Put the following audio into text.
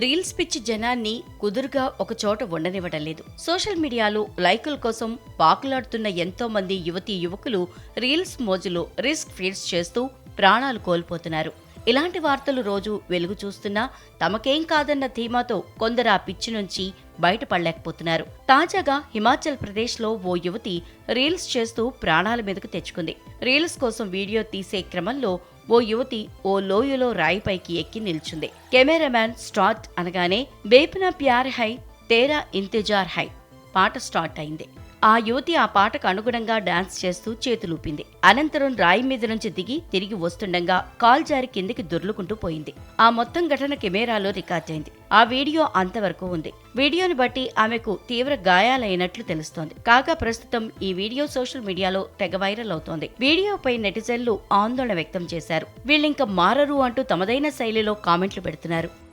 Reels పిచ్చి జనాన్ని కుదురుగా ఒక చోట ఉండనివ్వడం లేదు. సోషల్ మీడియాలో లైకుల కోసం పాకులాడుతున్న ఎంతో మంది యువతీ యువకులు రీల్స్ మోజులో రిస్క్ ఫీల్స్ చేస్తూ ప్రాణాలు కోల్పోతున్నారు. ఇలాంటి వార్తలు రోజు వెలుగు చూస్తున్నా తమకేం కాదన్న ధీమాతో కొందరు ఆ పిచ్చి నుంచి బయటపడలేకపోతున్నారు. తాజాగా హిమాచల్ ప్రదేశ్లో ఓ యువతి రీల్స్ చేస్తూ ప్రాణాల మీదకు తెచ్చుకుంది. రీల్స్ కోసం వీడియో తీసే క్రమంలో ఓ యువతి ఓ లోయలో రాయిపైకి ఎక్కి నిల్చుంది. కెమెరామ్యాన్ స్టార్ట్ అనగానే బేపనా ప్యార్ హై తేరా ఇంతజార్ హై. పాట స్టార్ట్ అయింది. ఆ యువతి ఆ పాటకు అనుగుణంగా డాన్స్ చేస్తూ చేతులూపింది. అనంతరం రాయి మీద నుంచి దిగి తిరిగి వస్తుండగా కాల్ జారి కిందికి దొర్లుకుంటూ పోయింది. ఆ మొత్తం ఘటన కెమెరాలో రికార్డైంది ఆ వీడియో అంతవరకు ఉంది. వీడియోని బట్టి ఆమెకు తీవ్ర గాయాలైనట్లు తెలుస్తోంది. కాగా ప్రస్తుతం ఈ వీడియో సోషల్ మీడియాలో తెగ వైరల్ అవుతోంది. వీడియోపై నెటిజన్లు ఆందోళన వ్యక్తం చేశారు. వీళ్ళింక మారరు అంటూ తమదైన శైలిలో కామెంట్లు పెడుతున్నారు.